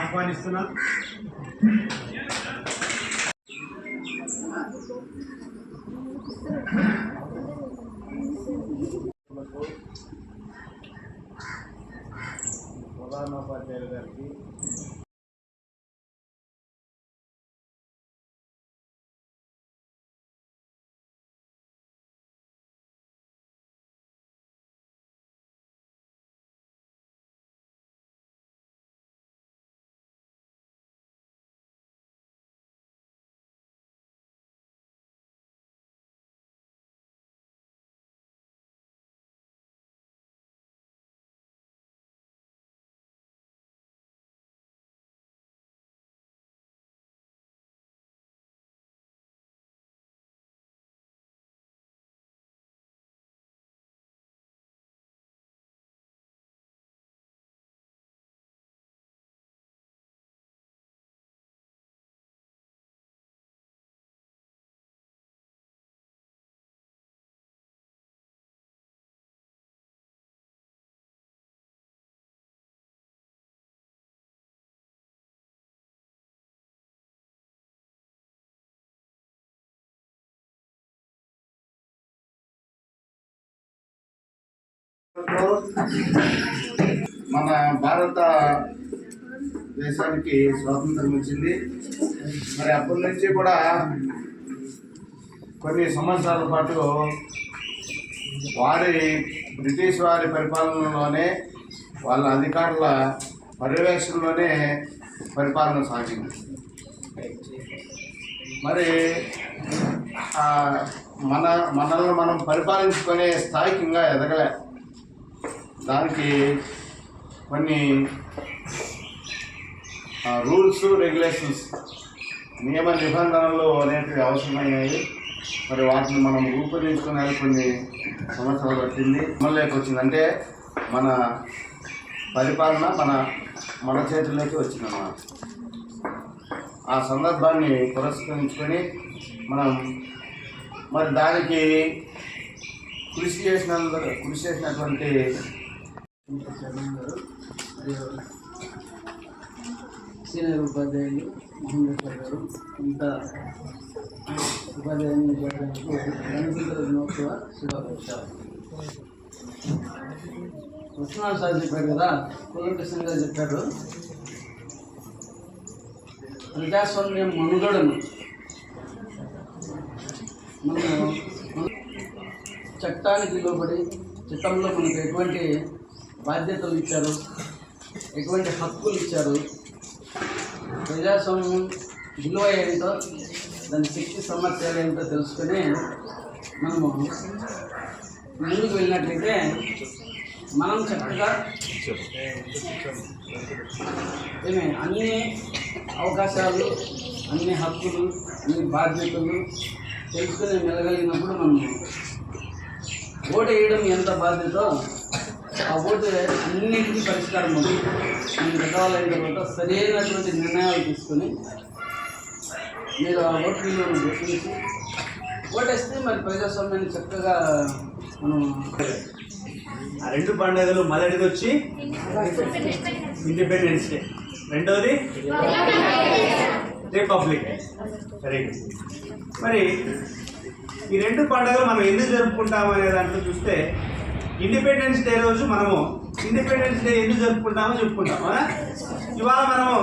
ఆహ్వానిస్తున్నా మన భారత దేశానికి స్వాతంత్రం వచ్చింది. మరి అప్పటి నుంచి కూడా కొన్ని సంవత్సరాల పాటు వారి బ్రిటిష్ వారి పరిపాలనలోనే వాళ్ళ అధికారుల పర్యవేక్షణలోనే పరిపాలన సాగింది. మరి మన మనల్ని మనం పరిపాలించుకునే స్థాయికి ఇంకా ఎదగలేదు దానికి కొన్ని రూల్స్ రెగ్యులేషన్స్ నియమ నిబంధనలు అనేటివి అవసరమైనవి మరి వాటిని మనం రూపొందించుకునే కొన్ని సంవత్సరాలు పట్టింది. అమల్లోకి వచ్చింది అంటే మన పరిపాలన మన మన చేతుల్లోకి వచ్చిందన్నమాట. ఆ సందర్భాన్ని పురస్కరించుకొని మనం మరి దానికి కృషి చేసిన కృషి చేసినటువంటి సీనియర్ ఉపాధ్యాయులు మహేంద్ర గారు ఇంకా ఉపాధ్యాయుని ఉపాధ్యాయులకు గణతంత్ర దినోత్సవ శుభాకాంక్షలు కృష్ణాలు సార్ చెప్పారు కదా కులకృష్ణ గారు చెప్పారు ప్రజాస్వామ్యం మనుగడను మనము చట్టానికి లోబడి చట్టంలో మనకు ఎటువంటి బాధ్యతలు ఇచ్చారు ఎటువంటి హక్కులు ఇచ్చారు ప్రజాస్వామ్యం విలువ ఏంటో దాని శక్తి సమస్యలు ఏంటో తెలుసుకొని మనము ముందుకు వెళ్ళినట్లయితే మనం చక్కగా ఏమే అన్ని అవకాశాలు అన్ని హక్కులు అన్ని బాధ్యతలు తెలుసుకుని వెళ్ళగలిగినప్పుడు మనం ఓటు వేయడం ఎంత బాధ్యతో ఆ ఓటు అన్నింటికీ పరిష్కారం ఉంది. అన్ని రకాలైన తర్వాత సరైనటువంటి నిర్ణయాలు తీసుకొని మీరు ఆ ఓటు విలువను గుర్తించి ఓటేస్తే మరి ప్రజాస్వామ్యాన్ని చక్కగా మనం ఆ రెండు పండుగలు మొదటిది వచ్చి ఇండిపెండెన్స్ డే రెండవది రిపబ్లిక్ డే సరే మరి ఈ రెండు పండుగలు మనం ఎందుకు జరుపుకుంటాం అనే దాంట్లో చూస్తే ఇండిపెండెన్స్ డే రోజు మనము ఇండిపెండెన్స్ డే ఎందుకు జరుపుకుంటామో చెప్పుకుంటాము ఇవాళ మనము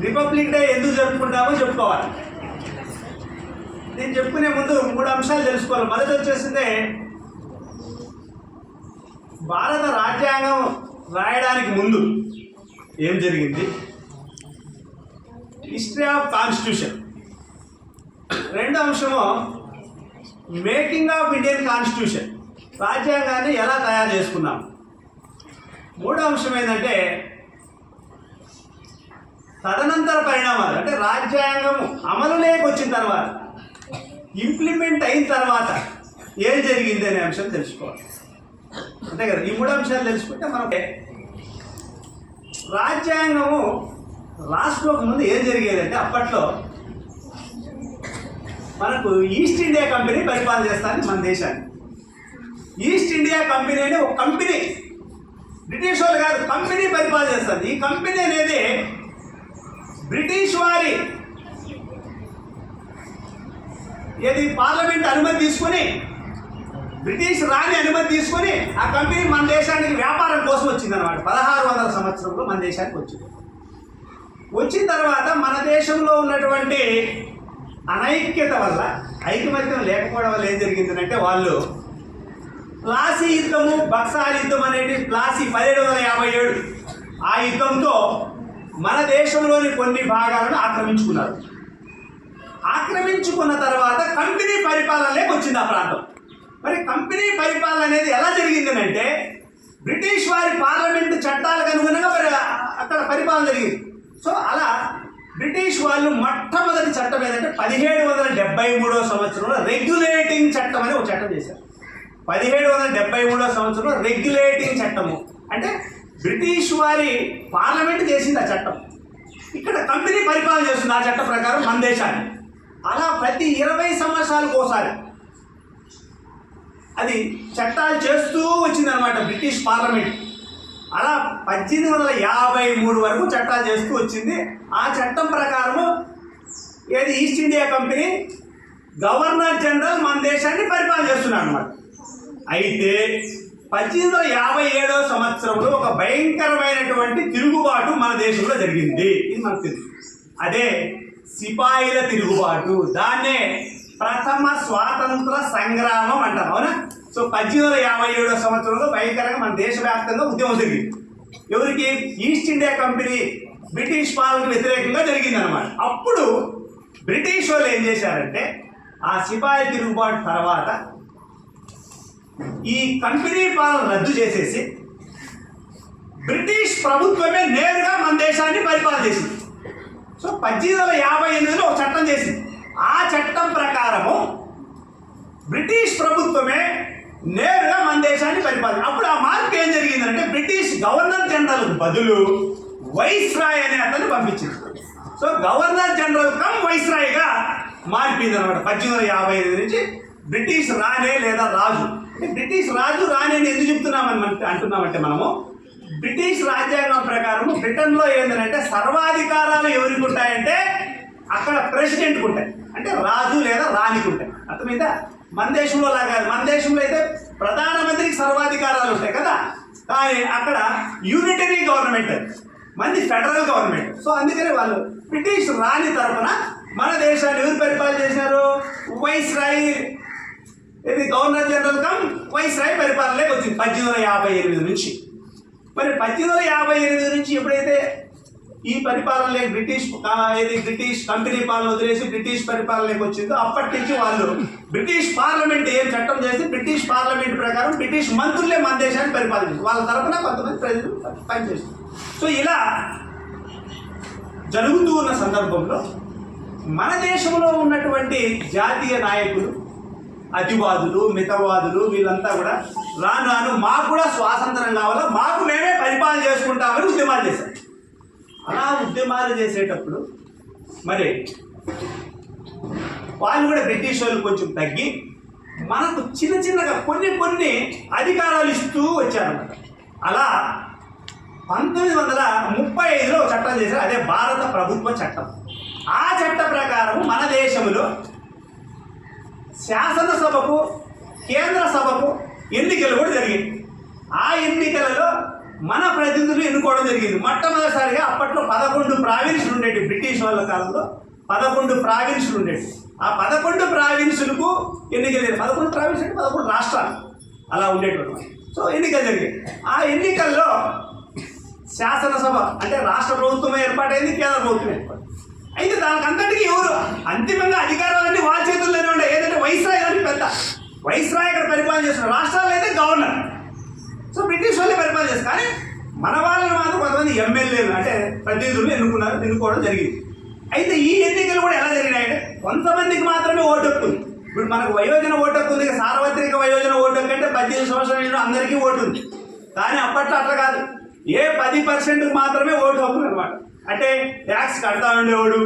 రిపబ్లిక్ డే ఎందుకు జరుపుకుంటామో చెప్పుకోవాలి. నేను చెప్పుకునే ముందు మూడు అంశాలు తెలుసుకోవాలి. మొదటి వచ్చేసిందే భారత రాజ్యాంగం రాయడానికి ముందు ఏం జరిగింది? హిస్టరీ ఆఫ్ కాన్స్టిట్యూషన్ రెండో అంశము మేకింగ్ ఆఫ్ ఇండియన్ కాన్స్టిట్యూషన్ రాజ్యాంగాన్ని ఎలా తయారు చేసుకున్నాం? మూడో అంశం ఏంటంటే తదనంతర పరిణామాలు అంటే రాజ్యాంగం అమలులోకి వచ్చిన తర్వాత ఇంప్లిమెంట్ అయిన తర్వాత ఏం జరిగింది అనే అంశం తెలుసుకోవాలి. అంతే కదా? ఈ మూడు అంశాలు తెలుసుకుంటే మనం రాజ్యాంగము రాసుకోక ముందు ఏం జరిగేదంటే అప్పట్లో మనకు ఈస్ట్ ఇండియా కంపెనీ పరిపాలన చేస్తాను మన దేశాన్ని ఈస్ట్ ఇండియా కంపెనీ అనే ఒక కంపెనీ బ్రిటిష్ వాళ్ళు కాదు కంపెనీ పరిపాలన చేస్తుంది. ఈ కంపెనీ అనేది బ్రిటిష్ వారి ఏది పార్లమెంట్ అనుమతి తీసుకొని బ్రిటిష్ రాణి అనుమతి తీసుకొని ఆ కంపెనీ మన దేశానికి వ్యాపారం కోసం వచ్చింది అనమాట పదహారు వందల సంవత్సరంలో మన దేశానికి వచ్చింది. వచ్చిన తర్వాత మన దేశంలో ఉన్నటువంటి అనైక్యత వల్ల ఐకమత్యం లేకపోవడం వల్ల ఏం జరిగిందంటే వాళ్ళు ప్లాసీ యుద్ధము బక్సార్ యుద్ధం అనేది ప్లాసీ పదిహేడు వందల యాభై ఏడు. ఆ యుద్ధంతో మన దేశంలోని కొన్ని భాగాలను ఆక్రమించుకున్నారు. ఆక్రమించుకున్న తర్వాత కంపెనీ పరిపాలనలోకి వచ్చింది ఆ ప్రాంతం. మరి కంపెనీ పరిపాలన అనేది ఎలా జరిగిందనంటే బ్రిటిష్ వారి పార్లమెంటు చట్టాలకు అనుగుణంగా మరి అక్కడ పరిపాలన జరిగింది. సో అలా బ్రిటిష్ వాళ్ళు మొట్టమొదటి చట్టం ఏదంటే పదిహేడు వందల డెబ్బై మూడో సంవత్సరంలో రెగ్యులేటింగ్ చట్టం అని ఒక చట్టం చేశారు. పదిహేడు వందల డెబ్బై మూడో సంవత్సరంలో రెగ్యులేటింగ్ చట్టము. అంటే బ్రిటిష్ వారి పార్లమెంట్ చేసింది ఆ చట్టం. ఇక్కడ కంపెనీ పరిపాలన చేస్తుంది ఆ చట్టం ప్రకారం మన దేశాన్ని. అలా ప్రతి ఇరవై సంవత్సరాలకు ఒకసారి అది చట్టాలు చేస్తూ వచ్చిందనమాట బ్రిటిష్ పార్లమెంట్. అలా పద్దెనిమిది వందల యాభై మూడు వరకు చట్టాలు చేస్తూ వచ్చింది. ఆ చట్టం ప్రకారము ఏది East India Company governor general మన దేశాన్ని పరిపాలన చేస్తున్నాడు అనమాట అయితే పద్దెనిమిది వందల యాభై ఏడవ సంవత్సరంలో ఒక భయంకరమైనటువంటి తిరుగుబాటు మన దేశంలో జరిగింది. ఇది మనకు తెలుసు. అదే సిపాయిల తిరుగుబాటు. దాన్నే ప్రథమ స్వాతంత్ర సంగ్రామం అంటారు అవునా? సో పద్దెనిమిది వందల యాభై ఏడవ సంవత్సరంలో భయంకరంగా మన దేశవ్యాప్తంగా ఉద్యమం జరిగింది. ఎవరికి? ఈస్ట్ ఇండియా కంపెనీ బ్రిటిష్ పాలనకు వ్యతిరేకంగా జరిగింది అనమాట అప్పుడు బ్రిటిష్ వాళ్ళు ఏం చేశారంటే ఆ సిపాయి తిరుగుబాటు తర్వాత ఈ కంపెనీ పాలన రద్దు చేసేసి బ్రిటిష్ ప్రభుత్వమే నేరుగా మన దేశాన్ని పరిపాలన చేసింది. సో పద్దెనిమిది వందల యాభై ఎనిమిదిలో ఒక చట్టం చేసింది. ఆ చట్టం ప్రకారము బ్రిటిష్ ప్రభుత్వమే నేరుగా మన దేశాన్ని పరిపాలన అప్పుడు ఆ మార్పు ఏం జరిగిందంటే బ్రిటిష్ గవర్నర్ జనరల్ బదులు వైస్ రాయ్ అనే అతన్ని పంపించింది. సో గవర్నర్ జనరల్ కమ్ వైస్ రాయ్గా మారిపోయింది అనమాట పద్దెనిమిది వందల యాభై ఎనిమిది నుంచి బ్రిటిష్ రాణే లేదా రాజు. బ్రిటిష్ రాజు రాణి అని ఎందుకు చెప్తున్నామని అంటున్నామంటే మనము బ్రిటిష్ రాజ్యాంగం ప్రకారం బ్రిటన్లో ఏంటంటే సర్వాధికారాలు ఎవరికి ఉంటాయంటే అక్కడ ప్రెసిడెంట్కి ఉంటాయి. అంటే రాజు లేదా రాణికి ఉంటాయి. అర్థమైందా? మన దేశంలో లాగా మన దేశంలో అయితే ప్రధానమంత్రికి సర్వాధికారాలు ఉంటాయి కదా. కానీ అక్కడ యూనిటరీ గవర్నమెంట్ మంది ఫెడరల్ గవర్నమెంట్. సో అందుకనే వాళ్ళు బ్రిటిష్ రాణి తరపున మన దేశాన్ని ఎవరు పరిపాలన చేశారు? వైస్ రాయ్ ఇది గవర్నర్ జనరల్ కమ్ వైస్రాయ్ పరిపాలనలోకి వచ్చింది. పద్దెనిమిది వందల యాభై ఎనిమిది నుంచి. మరి పద్దెనిమిది వందల యాభై ఎనిమిది నుంచి ఎప్పుడైతే ఈ పరిపాలనలే బ్రిటిష్ ఏది బ్రిటిష్ కంపెనీ పాలన వదిలేసి బ్రిటిష్ పరిపాలనలోకి వచ్చిందో అప్పటి నుంచి వాళ్ళు బ్రిటిష్ పార్లమెంట్ ఏం చట్టం చేసి బ్రిటిష్ పార్లమెంట్ ప్రకారం బ్రిటిష్ మంత్రులే మన దేశాన్ని పరిపాలించారు. వాళ్ళ తరఫున కొంతమంది ప్రజలు పనిచేస్తారు సో ఇలా జరుగుతూ ఉన్న సందర్భంలో మన దేశంలో ఉన్నటువంటి జాతీయ నాయకులు అతివాదులు మితవాదులు వీళ్ళంతా కూడా రాను రాను మాకు కూడా స్వాతంత్రం కావాలా మాకు మేమే పరిపాలన చేసుకుంటామని ఉద్యమాలు చేశారు. అలా ఉద్యమాలు చేసేటప్పుడు మరి వాళ్ళు కూడా బ్రిటిష్ వాళ్ళు కొంచెం తగ్గి మనకు చిన్న చిన్నగా కొన్ని కొన్ని అధికారాలు ఇస్తూ వచ్చారన్నమాట. అలా పంతొమ్మిది వందల ముప్పై ఐదులో చట్టం చేశారు అదే భారత ప్రభుత్వ చట్టం. ఆ చట్ట ప్రకారం మన దేశంలో శాసనసభకు కేంద్ర సభకు ఎన్నికలు కూడా జరిగాయి. ఆ ఎన్నికలలో మన ప్రతినిధులు ఎన్నుకోవడం జరిగింది. మొట్టమొదటిసారిగా అప్పట్లో పదకొండు ప్రావిన్సులు ఉండేవి బ్రిటిష్ వాళ్ళ కాలంలో పదకొండు ప్రావిన్సులు ఉండేవి ఆ పదకొండు ప్రావిన్సులకు ఎన్నికలు జరిగాయి. పదకొండు ప్రావిన్స్ అంటే పదకొండు రాష్ట్రాలు అలా ఉండేటువంటి సో ఎన్నికలు జరిగాయి. ఆ ఎన్నికల్లో శాసనసభ అంటే రాష్ట్ర ప్రభుత్వం ఏర్పాటైంది కేంద్ర ప్రభుత్వం ఏర్పాటు అయితే దానికి అంతటికీ ఎవరు? అంతిమంగా అధికారాలన్నీ వాళ్ళ చేతుల్లోనే ఉన్నాయి. ఏదంటే వైస్రాయ్ అని పెద్ద. వైస్రాయ్ ఇక్కడ పరిపాలన చేస్తున్నారు రాష్ట్రాల్లో అయితే గవర్నర్. సో బ్రిటిష్ వాళ్ళే పరిపాలన చేస్తారు. కానీ మన వాళ్ళని మాత్రం కొంతమంది ఎమ్మెల్యేలు అంటే ప్రతినిధులు ఎన్నుకున్నారు ఎన్నుకోవడం జరిగింది. అయితే ఈ ఎన్నికలు కూడా ఎలా జరిగినాయంటే కొంతమందికి మాత్రమే ఓటు హక్కు ఇప్పుడు మనకు వయోజన ఓటు హక్కు ఉంది. సార్వత్రిక వయోజన ఓటు హక్కు అంటే పద్దెనిమిది సంవత్సరాల అందరికీ ఓటు ఉంది. కానీ అప్పట్లో అట్లా కాదు. ఏ పది పర్సెంట్కి మాత్రమే ఓటు హక్కు అనమాట అంటే ట్యాక్స్ కడతా ఉండేవాడు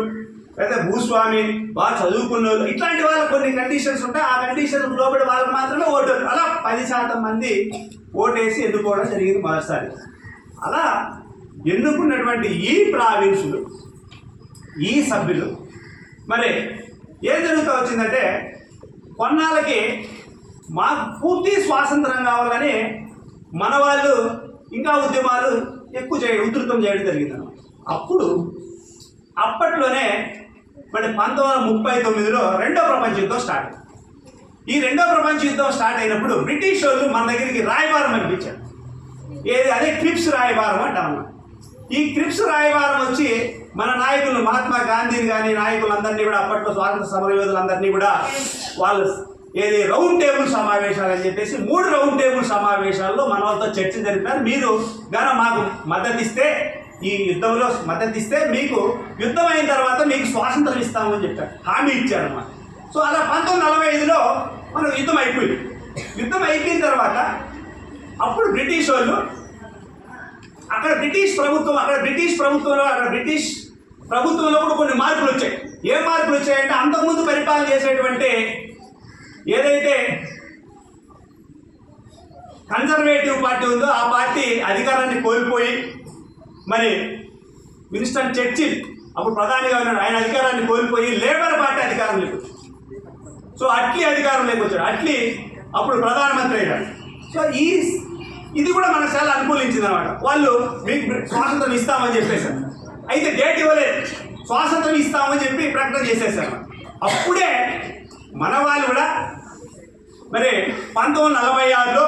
లేదా భూస్వామి బాగా చదువుకున్నోళ్ళు ఇట్లాంటి వాళ్ళకి కొన్ని కండిషన్స్ ఉంటాయి. ఆ కండిషన్స్ లోబడి వాళ్ళకి మాత్రమే ఓటు అలా పది శాతం మంది ఓటేసి ఎన్నుకోవడం జరిగింది మొదటిసారి. అలా ఎన్నుకున్నటువంటి ఈ ప్రావిన్సులు ఈ సభ్యులు మరి ఏం జరుగుతూ వచ్చిందంటే కొన్నాళ్ళకి మాకు పూర్తి స్వాతంత్రం కావాలని మన వాళ్ళు ఇంకా ఉద్యమాలు ఎక్కువ చేయడం ఉధృతం చేయడం జరిగింది అప్పుడు అప్పట్లోనే మరి పంతొమ్మిది వందల ముప్పై తొమ్మిదిలో రెండో ప్రపంచ యుద్ధం స్టార్ట్ అయింది. ఈ రెండో ప్రపంచ యుద్ధం స్టార్ట్ అయినప్పుడు బ్రిటిష్ వాళ్ళు మన దగ్గరికి రాయబారం పంపించారు. ఏది? అదే క్రిప్స్ రాయబారం అంటాం ఈ క్రిప్స్ రాయబారం వచ్చి మన నాయకులు మహాత్మా గాంధీని కానీ నాయకులందరినీ కూడా అప్పట్లో స్వాతంత్ర సమరయోధులందరినీ కూడా వాళ్ళు ఏది? రౌండ్ టేబుల్ సమావేశాలు అని చెప్పేసి మూడు రౌండ్ టేబుల్ సమావేశాల్లో మన వాళ్ళతో చర్చ జరిపారు. మీరు గన మాకు మద్దతు ఇస్తే ఈ యుద్ధంలో మద్దతు ఇస్తే మీకు యుద్ధం అయిన తర్వాత మీకు స్వాతంత్రం ఇస్తామని చెప్పారు. హామీ ఇచ్చారన్నమాట. సో అలా పంతొమ్మిది నలభై ఐదులో మనం యుద్ధం అయిపోయింది. యుద్ధం అయిపోయిన తర్వాత అప్పుడు బ్రిటిష్ వాళ్ళు అక్కడ బ్రిటిష్ ప్రభుత్వం అక్కడ బ్రిటిష్ ప్రభుత్వంలో అక్కడ బ్రిటిష్ ప్రభుత్వంలో కూడా కొన్ని మార్పులు వచ్చాయి. ఏ మార్పులు వచ్చాయంటే అంతకుముందు పరిపాలన చేసేటువంటి ఏదైతే కన్జర్వేటివ్ పార్టీ ఉందో ఆ పార్టీ అధికారాన్ని కోల్పోయి మరి మినిస్టర్ చర్చిల్ అప్పుడు ప్రధానిగా ఉన్నాడు ఆయన అధికారాన్ని కోల్పోయి లేబర్ పార్టీ అధికారం లేదు సో అట్లీ అధికారం లేకొచ్చాడు అట్లీ అప్పుడు ప్రధానమంత్రి అయ్యాడు సో ఈ ఇది కూడా మనకు చాలా అనుకూలించింది అనమాట వాళ్ళు మీకు స్వాతంత్రం ఇస్తామని చెప్పేశారు. అయితే డేట్ ఇవ్వలేదు. స్వాతంత్రం ఇస్తామని చెప్పి ప్రకటన చేసేసారు అప్పుడే మన వాళ్ళు కూడా మరి పంతొమ్మిది నలభై ఆరులో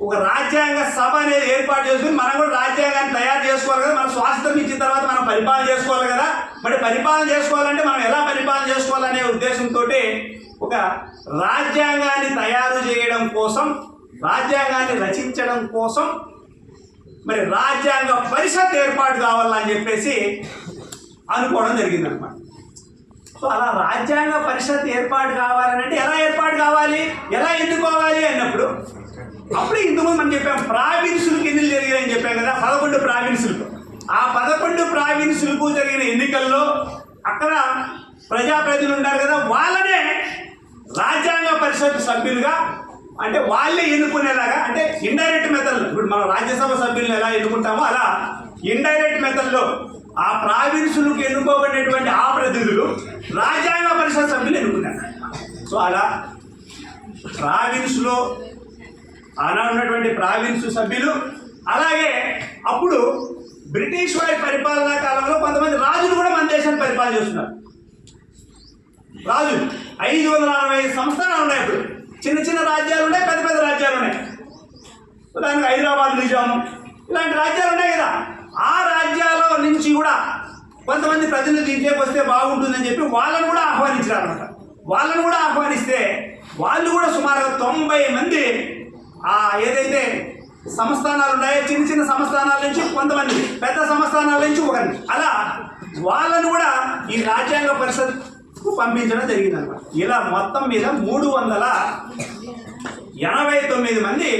ఒక రాజ్యాంగ సభ అనేది ఏర్పాటు చేసుకుని మనం కూడా రాజ్యాంగాన్ని తయారు చేసుకోవాలి కదా మనం స్వాతంత్రం ఇచ్చిన తర్వాత మనం పరిపాలన చేసుకోవాలి కదా. మరి పరిపాలన చేసుకోవాలంటే మనం ఎలా పరిపాలన చేసుకోవాలనే ఉద్దేశంతో ఒక రాజ్యాంగాన్ని తయారు చేయడం కోసం రాజ్యాంగాన్ని రచించడం కోసం మరి రాజ్యాంగ పరిషత్ ఏర్పాటు కావాలని చెప్పేసి అనుకోవడం జరిగిందనమాట సో అలా రాజ్యాంగ పరిషత్ ఏర్పాటు కావాలని అంటే ఎలా ఏర్పాటు కావాలి? ఎలా ఎన్నుకోవాలి అన్నప్పుడు అప్పుడు ఇంతకుముందు మనం చెప్పాం ప్రావిన్సులకు ఎన్నికలు జరిగాయని చెప్పాం కదా పదకొండు ప్రావిన్సులకు ఆ పదకొండు ప్రావిన్సులకు జరిగిన ఎన్నికల్లో అక్కడ ప్రజాప్రతినిధులు ఉంటారు కదా వాళ్ళనే రాజ్యాంగ పరిషత్ సభ్యులుగా అంటే వాళ్ళే ఎన్నుకునేలాగా అంటే ఇండైరెక్ట్ మెథడ్ ఇప్పుడు మనం రాజ్యసభ సభ్యులను ఎలా ఎన్నుకుంటామో అలా ఇండైరెక్ట్ మెథడ్లో ఆ ప్రావిన్సులకు ఎన్నుకోబడినటువంటి ఆ ప్రతినిధులు రాజ్యాంగ పరిషత్ సభ్యులు ఎన్నుకున్నారు. సో అలా ప్రావిన్స్లో అలా ఉన్నటువంటి ప్రావిన్స్ సభ్యులు అలాగే అప్పుడు బ్రిటిష్ వారి పరిపాలనా కాలంలో కొంతమంది రాజులు కూడా మన దేశాన్ని పరిపాలన చేస్తున్నారు. రాజులు ఐదు వందల అరవై ఐదు సంస్థానాలు ఉన్నాయి ఇప్పుడు. చిన్న చిన్న రాజ్యాలు ఉన్నాయి పెద్ద పెద్ద రాజ్యాలు ఉన్నాయి. ఉదాహరణకు హైదరాబాద్ నిజాం ఇలాంటి రాజ్యాలు ఉన్నాయి కదా. ఆ రాజ్యాలు కొంతమంది ప్రతినిధులు ఇంట్లోకి వస్తే బాగుంటుందని చెప్పి వాళ్ళని కూడా ఆహ్వానించారనమాట వాళ్ళను వాళ్ళని కూడా ఆహ్వానిస్తే వాళ్ళు కూడా సుమారుగా తొంభై మంది ఆ ఏదైతే సంస్థానాలు ఉన్నాయో చిన్న చిన్న సంస్థానాల నుంచి కొంతమంది పెద్ద సంస్థానాల నుంచి ఒకరిని అలా వాళ్ళను కూడా ఈ రాజ్యాంగ పరిషత్కు పంపించడం జరిగిందన్నమాట ఇలా మొత్తం మీద మూడు వందల ఎనభై తొమ్మిది మంది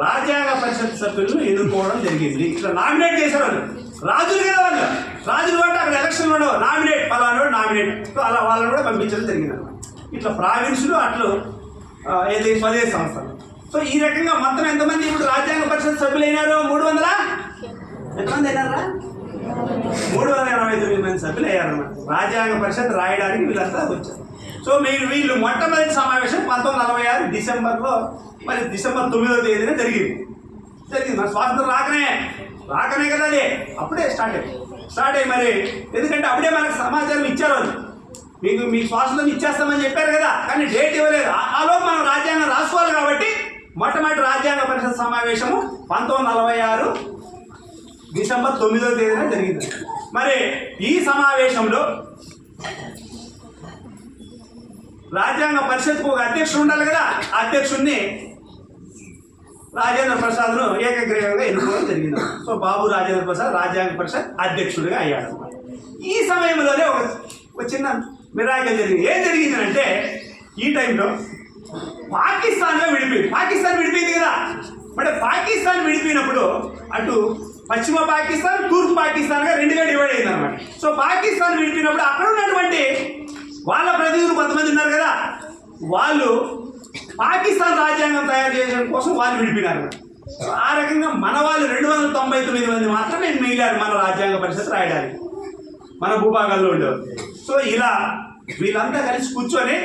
రాజ్యాంగ పరిషత్ సభ్యులను ఎన్నుకోవడం జరిగింది. ఇట్లా నామినేట్ చేశారు వాళ్ళు. రాజులు కదా వాళ్ళు. రాజులు అంటే అక్కడ ఎలక్షన్ ఉండవు. నామినేట్ పలానోడు నామినేట్ సో అలా వాళ్ళని కూడా పంపించడం జరిగింది. అనమాట ఇట్లా ప్రావిన్సులు అట్లు ఆ, ఏది స్వదేశ సో ఈ రకంగా మొత్తం ఎంతమంది ఇప్పుడు రాజ్యాంగ పరిషత్ సభ్యులు అయినారు మూడు వందల? ఎంతమంది అయినారా? మూడు వందల ఎనభై తొమ్మిది మంది సభ్యులు అయ్యారన్నమాట రాజ్యాంగ పరిషత్ రాయడానికి వీళ్ళంతా వచ్చారు. సో మీరు వీళ్ళు మొట్టమొదటి సమావేశం పంతొమ్మిది నలభై ఆరు డిసెంబర్లో మరి డిసెంబర్ తొమ్మిదో తేదీన జరిగింది. జరిగింది. మన స్వాతంత్రం రాకనే రాకనే కదా అది అప్పుడే స్టార్ట్ అయ్యి స్టార్ట్ అయ్యి మరి ఎందుకంటే అప్పుడే మనకు సమాచారం ఇచ్చారు అది మీకు మీ స్వాతంత్రం ఇచ్చేస్తామని చెప్పారు కదా కానీ డేట్ ఇవ్వలేదు. ఆలో ఆలోపు మనం రాజ్యాంగం రాసుకోవాలి కాబట్టి మొట్టమొదటి రాజ్యాంగ పరిషత్ సమావేశము పంతొమ్మిది నలభై ఆరు డిసెంబర్ తొమ్మిదో తేదీన జరిగింది. మరి ఈ సమావేశంలో రాజ్యాంగ పరిషత్కు ఒక అధ్యక్షుడు ఉండాలి కదా. ఆ అధ్యక్షుడిని రాజేంద్ర ప్రసాద్ను ఏకగ్రీవంగా ఎన్నుకోవడం జరిగింది. సో బాబు రాజేంద్ర ప్రసాద్ రాజ్యాంగ పరిషత్ అధ్యక్షుడిగా అయ్యాడు ఈ సమయంలోనే ఒక చిన్న మిరాకిల్ జరిగింది. ఏం జరిగిందంటే ఈ టైంలో పాకిస్తాన్గా విడిపోయింది. పాకిస్తాన్ విడిపోయింది కదా? అంటే పాకిస్తాన్ విడిపోయినప్పుడు అటు పశ్చిమ పాకిస్తాన్ తూర్పు పాకిస్తాన్గా రెండుగా డివైడ్ అయింది అనమాట సో పాకిస్తాన్ విడిపోయినప్పుడు అక్కడ ఉన్నటువంటి వాళ్ళ ప్రతినిధులు కొంతమంది ఉన్నారు కదా? వాళ్ళు పాకిస్తాన్ రాజ్యాంగం తయారు చేయడం కోసం వాళ్ళు విడిపినారు. సో ఆ రకంగా మన వాళ్ళు రెండు వందల తొంభై తొమ్మిది మంది మాత్రమే మిగిలారు మన రాజ్యాంగ పరిషత్ రాయడానికి. మన భూభాగాల్లో ఉండేవారు. సో ఇలా వీళ్ళంతా కలిసి కూర్చొని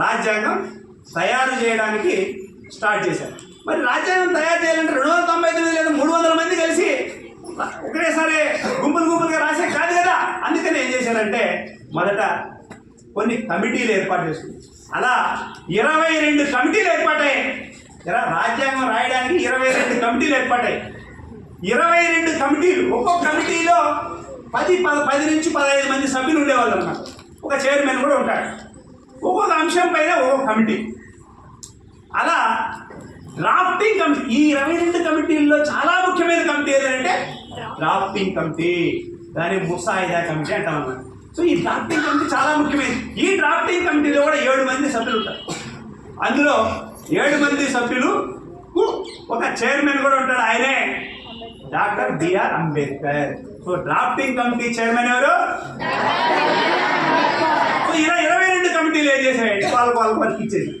రాజ్యాంగం తయారు చేయడానికి స్టార్ట్ చేశారు. మరి రాజ్యాంగం తయారు చేయాలంటే రెండు వందల తొంభై తొమ్మిది లేదా మూడు వందల మంది కలిసి ఒకటేసారి గుంపులు గుంపులుగా రాసే కాదు కదా. అందుకని ఏం చేశారంటే మొదట కొన్ని కమిటీలు ఏర్పాటు చేసుకున్నారు. అలా ఇరవై రెండు కమిటీలు ఏర్పాటాయి రాజ్యాంగం రాయడానికి ఇరవై రెండు కమిటీలు ఏర్పాటాయి ఇరవై రెండు కమిటీలు ఒక్కొక్క కమిటీలో పది పద పది నుంచి పదహైదు మంది సభ్యులు ఉండేవాళ్ళు అన్నమాట. ఒక చైర్మన్ కూడా ఉంటాడు. ఒక్కొక్క అంశం పైన ఒక్కొక్క కమిటీ. అలా డ్రాఫ్టింగ్ కమిటీ ఈ ఇరవై రెండు కమిటీల్లో చాలా ముఖ్యమైన కమిటీ ఏదంటే డ్రాఫ్టింగ్ కమిటీ. దాని ముసాయిదా కమిటీ అంటాం అన్నమాట. సో ఈ డ్రాఫ్టింగ్ కమిటీ చాలా ముఖ్యమైనది ఈ డ్రాఫ్టింగ్ కమిటీలో కూడా ఏడు మంది సభ్యులు ఉంటారు. అందులో ఏడు మంది సభ్యులు ఒక చైర్మన్ కూడా ఉంటాడు ఆయనే. Doctor BR Ambedkar so drafting committee chairman ఎవరు? సో ఇలా ఇరవై రెండు కమిటీలు ఏం చేసాయంటే వాళ్ళకు వాళ్ళకి వర్క్ ఇచ్చేది.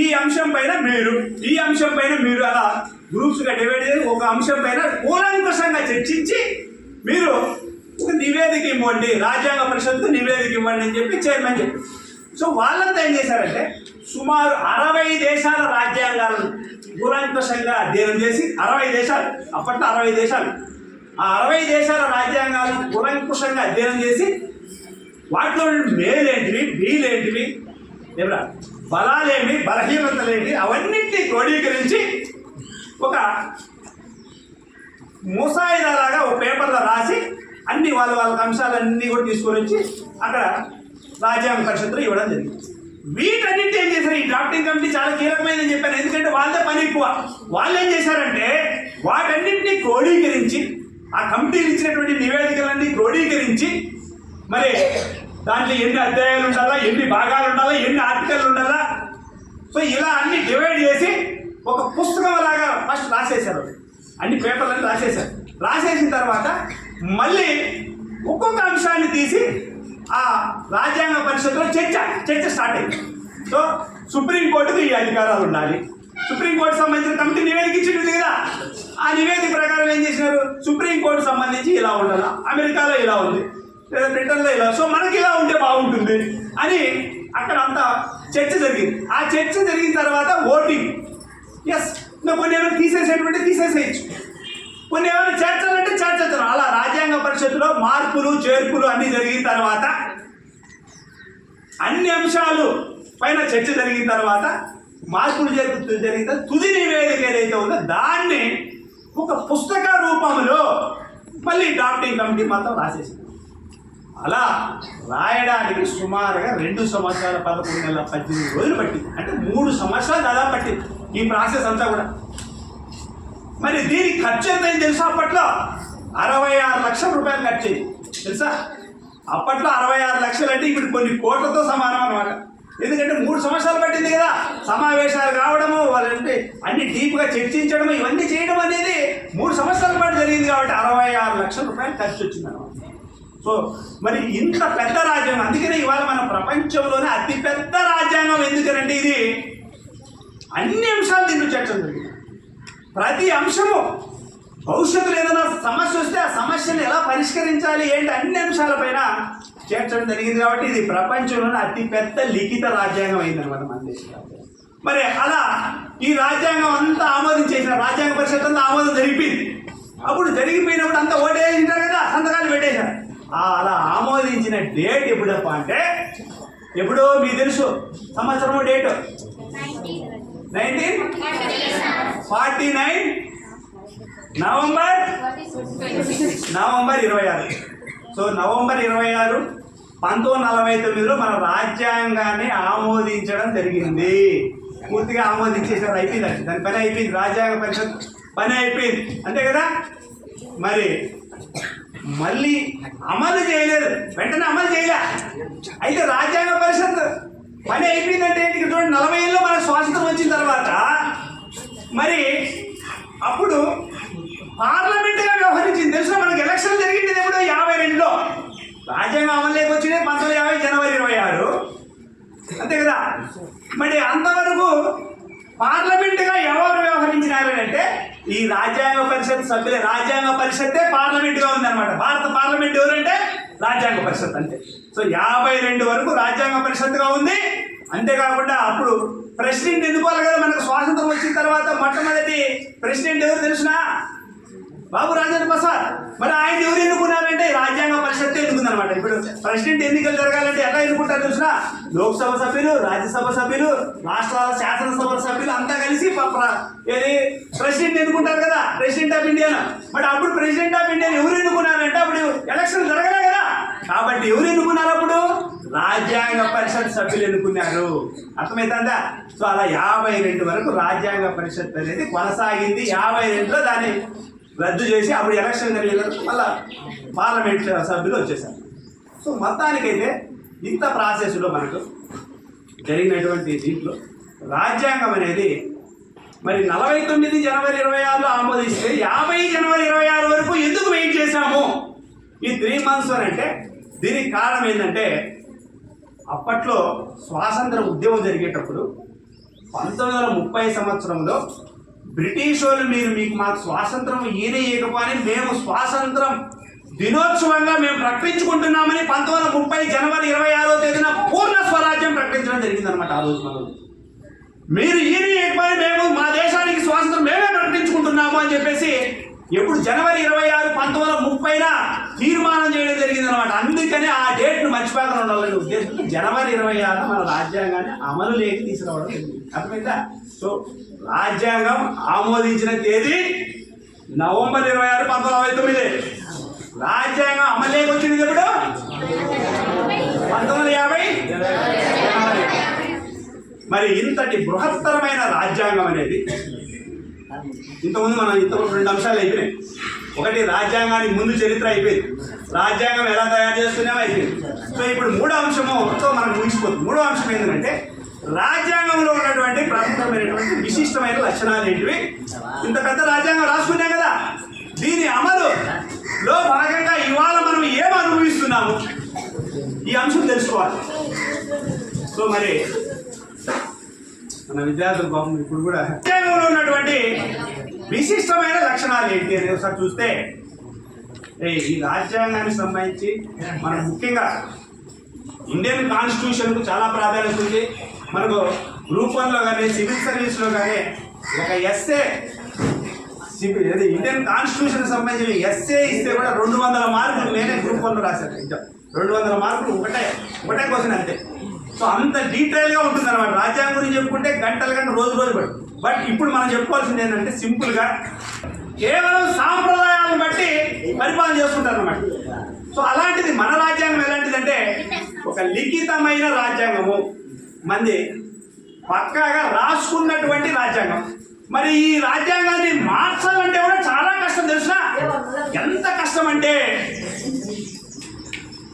ఈ అంశం పైన మీరు ఈ అంశం పైన మీరు అలా గ్రూప్స్గా డివైడ్ చేసి ఒక అంశం పైన కూలంకషంగా చర్చించి మీరు నివేదిక ఇవ్వండి రాజ్యాంగ పరిషత్కు నివేదిక ఇవ్వండి అని చెప్పి చైర్మన్ చెప్పి. సో వాళ్ళంతా ఏం చేశారంటే సుమారు అరవై దేశాల రాజ్యాంగాలను గురాంతశంగా అధ్యయనం చేసి అరవై దేశాలు అప్పట్లో అరవై దేశాలు ఆ అరవై దేశాల రాజ్యాంగాలను గురంకుశంగా అధ్యయనం చేసి వాటిలో మేలేంటివి బీలేంటివి ఎవరా బలాలేమి బలహీనతలేమి అవన్నింటినీ క్రోడీకరించి ఒక ముసాయిదాలాగా ఒక పేపర్లో రాసి అన్ని వాళ్ళ వాళ్ళ అంశాలన్నీ కూడా తీసుకొని వచ్చి అక్కడ రాజ్యాంగ పరిషత్తులో ఇవ్వడం జరిగింది. వీటన్నింటి ఏం చేశారు? ఈ డ్రాఫ్టింగ్ కమిటీ చాలా కీలకమైనదని చెప్పాను. ఎందుకంటే వాళ్ళే పని ఎక్కువ. వాళ్ళు ఏం చేశారంటే వాటన్నింటినీ క్రోడీకరించి ఆ కమిటీలు ఇచ్చినటువంటి నివేదికలన్నీ క్రోడీకరించి మరి దాంట్లో ఎన్ని అధ్యాయాలు ఉండాలా ఎన్ని భాగాలు ఉండాలా ఎన్ని ఆర్టికల్ ఉండాలా సో ఇలా అన్ని డివైడ్ చేసి ఒక పుస్తకం లాగా ఫస్ట్ రాసేశారు. అన్ని పేపర్లను రాసేశారు. రాసేసిన తర్వాత మళ్ళీ ఒక్కొక్క అంశాన్ని తీసి ఆ రాజ్యాంగ పరిషత్లో చర్చ చర్చ స్టార్ట్ అయింది. సో సుప్రీంకోర్టుకు ఈ అధికారాలు ఉండాలి. సుప్రీంకోర్టు సంబంధించిన కమిటీ నివేదిక ఇచ్చింది కదా? ఆ నివేదిక ప్రకారం ఏం చేసినారు? సుప్రీంకోర్టు సంబంధించి ఇలా ఉండాలి? అమెరికాలో ఇలా ఉంది. లేదా బ్రిటన్లో ఇలా సో మనకి ఇలా ఉంటే బాగుంటుంది అని అక్కడ అంతా చర్చ జరిగింది. ఆ చర్చ జరిగిన తర్వాత ఓటింగ్. ఎస్ ఇంకా కొన్ని ఏమైనా తీసేసేటువంటి తీసేసేయచ్చు. కొన్ని ఏమైనా చేర్చాలంటే చేర్చచ్చు అలా రాజ్యాంగ పరిషత్తులో మార్పులు చేర్పులు అన్ని జరిగిన తర్వాత అన్ని అంశాలు పైన చర్చ జరిగిన తర్వాత మార్పులు చేర్పులు జరిగిన తుది నివేదిక ఏదైతే ఉందో దాన్ని ఒక పుస్తక రూపంలో మళ్ళీ డ్రాఫ్టింగ్ కమిటీ మాత్రం రాసేసింది అలా రాయడానికి సుమారుగా రెండు సంవత్సరాల పదకొండు నెలల పద్దెనిమిది రోజులు పట్టింది. అంటే మూడు సంవత్సరాలు దాదాపు పట్టింది. ఈ ప్రాసెస్ అంతా కూడా. మరి దీనికి ఖర్చు ఎంత తెలుసా అప్పట్లో? అరవై ఆరు లక్షల రూపాయలు ఖర్చు తెలుసా? అప్పట్లో అరవై ఆరు లక్షలు అంటే ఇప్పుడు కొన్ని కోట్లతో సమానం అనమాట ఎందుకంటే మూడు సంవత్సరాలు పట్టింది కదా. సమావేశాలు కావడము వాళ్ళంటే అన్ని డీప్గా చర్చించడం ఇవన్నీ చేయడం అనేది మూడు సంవత్సరాల పాటు జరిగింది కాబట్టి అరవై ఆరు లక్షల రూపాయలు ఖర్చు వచ్చింది అనమాట సో మరి ఇంత పెద్ద రాజ్యాంగం అందుకనే ఇవాళ మన ప్రపంచంలోనే అతి పెద్ద రాజ్యాంగం ఎందుకనంటే ఇది అన్ని అంశాలు దీంట్లో చర్చ జరిగింది. ప్రతి అంశము భవిష్యత్తులో ఏదైనా సమస్య వస్తే ఆ సమస్యను ఎలా పరిష్కరించాలి ఏంటి అన్ని అంశాలపైన చేర్చడం జరిగింది కాబట్టి ఇది ప్రపంచంలోనే అతిపెద్ద లిఖిత రాజ్యాంగం అయిందనమాట మన దేశ మరి అలా ఈ రాజ్యాంగం అంతా ఆమోదించేసిన రాజ్యాంగ పరిషత్ అంతా ఆమోదం జరిపింది అప్పుడు జరిగిపోయినప్పుడు అంతా ఓటేసింటారు కదా సంతకాలు పెట్టేశారు. అలా ఆమోదించిన డేట్ ఎప్పుడప్ప అంటే ఎప్పుడో మీకు తెలుసు సంవత్సరము date. Nineteen forty nine November November ఇరవై ఆరు. సో నవంబర్ ఇరవై ఆరు పంతొమ్మిది నలభై తొమ్మిదిలో మన రాజ్యాంగాన్ని ఆమోదించడం జరిగింది. పూర్తిగా ఆమోదించేసారు అయిపోయింది అది దాని పని అయిపోయింది రాజ్యాంగ పరిషత్ పని అయిపోయింది. అంతే కదా? మరి మళ్ళీ అమలు చేయలేదు. వెంటనే అమలు చేయలే. అయితే రాజ్యాంగ పరిషత్ పని అయిపోయిందంటే ఏంటి? ఇక్కడ చూడండి నలభై ఏళ్ళలో మనకు స్వాతంత్రం వచ్చిన తర్వాత మరి అప్పుడు పార్లమెంట్గా వ్యవహరించింది. తెలుసు మనకు ఎలక్షన్ జరిగింది ఎప్పుడు? యాభై రెండులో. రాజ్యాంగం అమలులోకి వచ్చింది పంతొమ్మిది యాభై జనవరి ఇరవై ఆరు. అంతే కదా? మరి అంతవరకు పార్లమెంటుగా ఎవరు వ్యవహరించినారంటే ఈ రాజ్యాంగ పరిషత్ సభ్యులే. రాజ్యాంగ పరిషత్తే పార్లమెంటుగా ఉందన్నమాట. భారత పార్లమెంట్ ఎవరంటే రాజ్యాంగ పరిషత్ అంతే. సో యాభై రెండు వరకు రాజ్యాంగ పరిషత్గా ఉంది. అంతేకాకుండా అప్పుడు ప్రెసిడెంట్ ఎన్నుకోవాలి కదా మనకు స్వాతంత్రం వచ్చిన తర్వాత మొట్టమొదటి ప్రెసిడెంట్ ఎవరు తెలిసినా? బాబు రాజేంద్ర ప్రసాద్. మరి ఆయన ఎవరు ఎన్నుకున్నారంటే? రాజ్యాంగ పరిషత్ ఎన్నుకుందనమాట ఇప్పుడు ప్రెసిడెంట్ ఎన్నికలు జరగాలంటే ఎలా ఎన్నుకుంటారు తెలిసిన? లోక్సభ సభ్యులు రాజ్యసభ సభ్యులు రాష్ట్రాల శాసనసభ సభ్యులు అంతా కలిసి ఏది? ప్రెసిడెంట్ ఎన్నుకుంటారు కదా? ప్రెసిడెంట్ ఆఫ్ ఇండియా మరి అప్పుడు ప్రెసిడెంట్ ఆఫ్ ఇండియా ఎవరు ఎన్నుకున్నారంటే అప్పుడు ఎలక్షన్ జరగలే కదా. కాబట్టి ఎవరు ఎన్నుకున్నారు అప్పుడు? రాజ్యాంగ పరిషత్ సభ్యులు ఎన్నుకున్నారు. అర్థమవుతుందా సో అలా యాభై రెండు వరకు రాజ్యాంగ పరిషత్ అనేది కొనసాగింది. యాభై రెండులో దాన్ని రద్దు చేసి అప్పుడు ఎలక్షన్ జరిగిన మళ్ళా పార్లమెంట్ సభ్యులు వచ్చేసారు. సో మొత్తానికైతే ఇంత ప్రాసెస్లో మనకు జరిగినటువంటి దీంట్లో రాజ్యాంగం అనేది మరి నలభై తొమ్మిది జనవరి ఇరవై ఆరులో ఆమోదిస్తే యాభై జనవరి ఇరవై ఆరు వరకు ఎందుకు వెయిట్ చేశాము? ఈ త్రీ మంత్స్ అని అంటే దీనికి కారణం ఏంటంటే అప్పట్లో స్వాతంత్ర ఉద్యమం జరిగేటప్పుడు పంతొమ్మిది వందల ముప్పై సంవత్సరంలో బ్రిటిష్ వాళ్ళు మీరు మీకు మాకు స్వాతంత్రం ఈయన ఇవ్వకపోని మేము స్వాతంత్రం దినోత్సవంగా మేము ప్రకటించుకుంటున్నామని పంతొమ్మిది వందల ముప్పై జనవరి ఇరవై ఆరో తేదీన పూర్ణ స్వరాజ్యం ప్రకటించడం జరిగిందనమాట ఆ రోజు మనం. మీరు ఈయన ఇవ్వకపోయి మేము మా దేశానికి స్వాతంత్రం మేమే ప్రకటించుకుంటున్నాము అని చెప్పేసి ఎప్పుడు జనవరి ఇరవై ఆరు పంతొమ్మిది వందల ముప్పైన తీర్మానం చేయడం జరిగింది అనమాట అందుకనే ఆ డేట్ను మర్చిపోకుండా ఉండాలని ఉద్దేశంతో జనవరి ఇరవై ఆరు మన రాజ్యాంగాన్ని అమలు లేకి తీసుకురావడం జరిగింది. అర్థమైందా? సో రాజ్యాంగం ఆమోదించిన తేదీ నవంబర్ ఇరవై ఆరు పంతొమ్మిది వందల తొమ్మిది. రాజ్యాంగం అమలులోకి వచ్చింది ఎప్పుడు? పంతొమ్మిది వందల యాభై. మరి ఇంతటి బృహత్తరమైన రాజ్యాంగం అనేది ఇంతకుముందు మనం ఇంతకుముందు రెండు అంశాలు అయిపోయినాయి. ఒకటి రాజ్యాంగానికి ముందు చరిత్ర అయిపోయింది. రాజ్యాంగం ఎలా తయారు చేస్తున్నామో అయిపోయింది. సో ఇప్పుడు మూడో అంశముతో మనం ముగిసిపోతుంది మూడో అంశం ఏంటంటే రాజ్యాంగంలో ఉన్నటువంటి ప్రాంతమైనటువంటి విశిష్టమైన లక్షణాలు ఏంటివి? ఇంత పెద్ద రాజ్యాంగం రాసుకున్నాం కదా. దీని అమలులో భాగంగా ఇవాళ మనం ఏం అనుభవిస్తున్నాము? ఈ అంశం తెలుసుకోవాలి. సో మరి మన విద్యార్థులు పాపం ఇప్పుడు కూడా ఉద్యోగంలో ఉన్నటువంటి విశిష్టమైన లక్షణాలు ఏంటి అనేది ఒకసారి చూస్తే ఏ, ఈ రాజ్యాంగానికి సంబంధించి మనం ముఖ్యంగా ఇండియన్ కాన్స్టిట్యూషన్కు చాలా ప్రాధాన్యత ఉంది. మనకు గ్రూప్ వన్లో కానీ సివిల్ సర్వీస్లో కానీ ఒక ఎస్ఏ సివిల్ అది ఇండియన్ కాన్స్టిట్యూషన్ సంబంధించిన ఎస్ఏ ఇస్తే కూడా రెండు వందల మార్కులు నేనే గ్రూప్ వన్లో రాశాను రెండు వందల మార్కులు ఒకటే ఒకటే క్వశ్చన్ అంతే. సో అంత డీటెయిల్గా ఉంటుంది అనమాట రాజ్యాంగం గురించి చెప్పుకుంటే గంటల గంట రోజు రోజు పడు బట్ ఇప్పుడు మనం చెప్పుకోవాల్సింది ఏంటంటే సింపుల్గా కేవలం సాంప్రదాయాలను బట్టి పరిపాలన చేస్తుంటారు అనమాట సో అలాంటిది మన రాజ్యాంగం ఎలాంటిదంటే ఒక లిఖితమైన రాజ్యాంగము. మంది పక్కాగా రాసుకున్నటువంటి రాజ్యాంగం. మరి ఈ రాజ్యాంగాన్ని మార్చాలంటే కూడా చాలా కష్టం తెలుసా? ఎంత కష్టం అంటే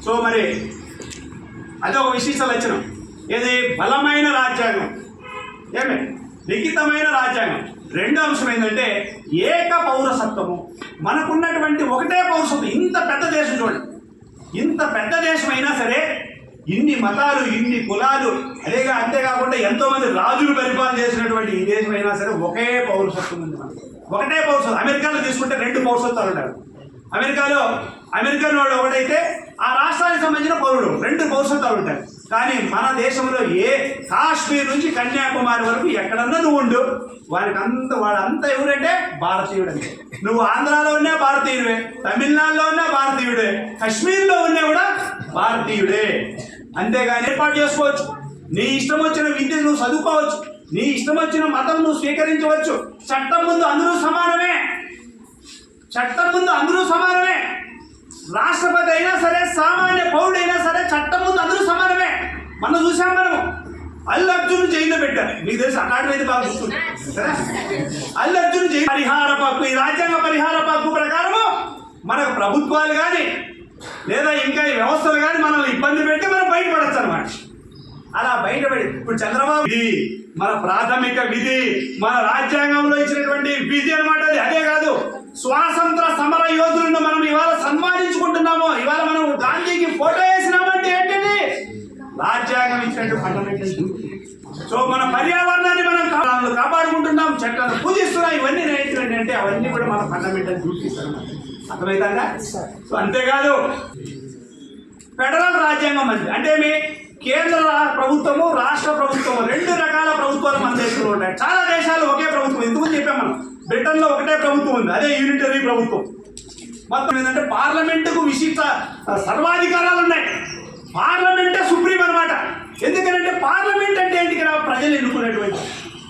సో మరి అదే ఒక విశేష లక్షణం. ఇది బలమైన రాజ్యాంగం. ఏమే? లిఖితమైన రాజ్యాంగం. రెండో అంశం ఏంటంటే ఏక పౌరసత్వము. మనకున్నటువంటి ఒకటే పౌరసత్వం. ఇంత పెద్ద దేశం చూడండి. ఇంత పెద్ద దేశం అయినా సరే ఇన్ని మతాలు ఇన్ని కులాలు అదేగా అంతేకాకుండా ఎంతోమంది రాజులు పరిపాలన చేసినటువంటి ఈ దేశం అయినా సరే ఒకే పౌరసత్వం ఉంది మనకు. ఒకటే పౌరసత్వం. అమెరికాలో తీసుకుంటే రెండు పౌరసత్వాలు ఉంటారు అమెరికాలో అమెరికన్ వాడు ఒకటైతే ఆ రాష్ట్రానికి సంబంధించిన పౌరుడు. రెండు పౌరసత్వాలు ఉంటాయి. కానీ మన దేశంలో ఏ కాశ్మీర్ నుంచి కన్యాకుమారి వరకు ఎక్కడన్నా నువ్వు ఉండు. వారికి అంత వాడంతా ఎవరంటే భారతీయుడు. అంటే నువ్వు ఆంధ్రాలో ఉన్నా భారతీయుడే తమిళనాడులో ఉన్నా భారతీయుడే కశ్మీర్లో ఉన్నా కూడా భారతీయుడే. అంతేగాని ఏర్పాటు చేసుకోవచ్చు. నీ ఇష్టం వచ్చిన విద్య నువ్వు చదువుకోవచ్చు. నీ ఇష్టం వచ్చిన మతం నువ్వు స్వీకరించవచ్చు. చట్టం ముందు అందరూ సమానమే. చట్టం ముందు అందరూ సమానమే. రాష్ట్రపతి అయినా సరే సామాన్య పౌరుడైనా సరే చట్టం ముందు అందరూ సమానమే. మనం చూసాం మనం. అల్లు అర్జున్ జైల్లో పెట్టారు. మీకు తెలుసు అకాడమీ అయితే బాగా గుర్తుంది అల్లు అర్జున్ జైలు పరిహార పక్కు ఈ రాజ్యాంగ పరిహార పక్కు ప్రకారము మనకు ప్రభుత్వాలు కానీ లేదా ఇంకా ఈ వ్యవస్థలు కానీ మనల్ని ఇబ్బంది పెట్టి మనం బయటపడచ్చు అనమాట అలా బయటపడి ఇప్పుడు చంద్రబాబు ఇది మన ప్రాథమిక విధి మన రాజ్యాంగంలో ఇచ్చినటువంటి విధి అనమాట అది. అదే కాదు. స్వాతంత్ర సమర యోధులను మనం ఇవాళ సన్మానించుకుంటున్నాము. ఇవాళ మనం గాంధీకి ఫోటో వేసినామంటే ఏంటిది? రాజ్యాంగం ఇచ్చినట్టు ఫండమెంటల్ సో మన పర్యావరణాన్ని మనం కా- కాపాడుకుంటున్నాం. చట్టాలు పూజిస్తున్నాం ఇవన్నీ ఏంటంటే అంటే అవన్నీ కూడా మన ఫండమెంటల్ డ్యూటీస్ అర్థమవుతుందా సో అంతేకాదు ఫెడరల్ రాజ్యాంగం అంటే ఏమి? కేంద్ర ప్రభుత్వము రాష్ట్ర ప్రభుత్వము రెండు రకాల ప్రభుత్వాలు మన దేశంలో ఉంటాయి చాలా దేశాలు ఒకే ప్రభుత్వం. ఎందుకు చెప్పాం మనం. బ్రిటన్లో ఒకటే ప్రభుత్వం ఉంది. అదే యూనిటరీ ప్రభుత్వం. మొత్తం ఏంటంటే పార్లమెంటుకు విశిష్ట సర్వాధికారాలు ఉన్నాయి. పార్లమెంటే సుప్రీం అన్నమాట. ఎందుకంటే పార్లమెంట్ అంటే ఏంటి కదా ప్రజలు ఎన్నుకునేటువంటి.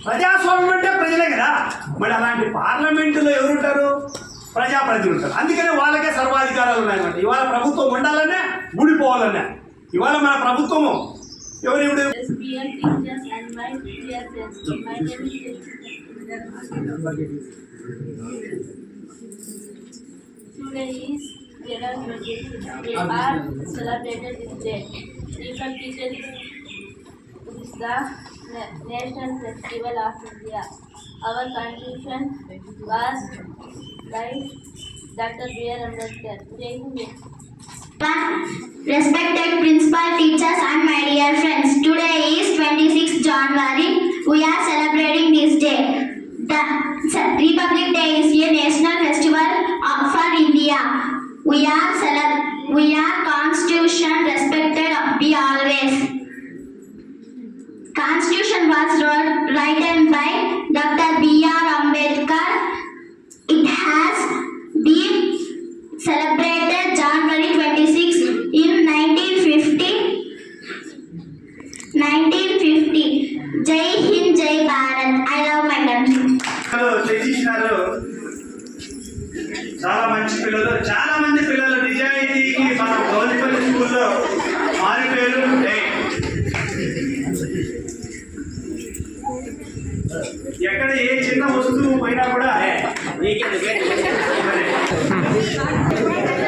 ప్రజాస్వామ్యం అంటే ప్రజలే కదా. మరి అలాంటి పార్లమెంటులో ఎవరుంటారు? ప్రజాప్రతినిధులు ఉంటారు. అందుకనే వాళ్ళకే సర్వాధికారాలు ఉన్నాయన్నమాట. ఇవాళ ప్రభుత్వం ఉండాలన్నా ఊడిపోవాలన్నా. ఇవాళ మన ప్రభుత్వము ఎవరు ఇప్పుడు Dear teachers and my dear friends, my name is Today is January 26th. We are celebrated this day. Teacher teacher is the na- national festival of India. Our constitution was by Dr. B.R. Ambedkar. Jai Hind. Respected principal teachers and my dear friends, today is 26th January. We are celebrating this day. The Republic Day is a national festival for India. We are celeb- we are constitution respected be always. Constitution was wrote, written by Dr. B.R. Ambedkar. It has celebrated January 26 in 1950. 1950. Jai Hind, Jai Bharat. I love my country. చాలా మంచి పిల్లలు చాలా మంది పిల్లలు నిజాయితీకి మన గౌలిపల్లి స్కూల్లో మారిపోయారు. ఎక్కడ ఏ చిన్న వస్తువు పోయినా కూడా "ఏ, నీకెందుకే? Thank you.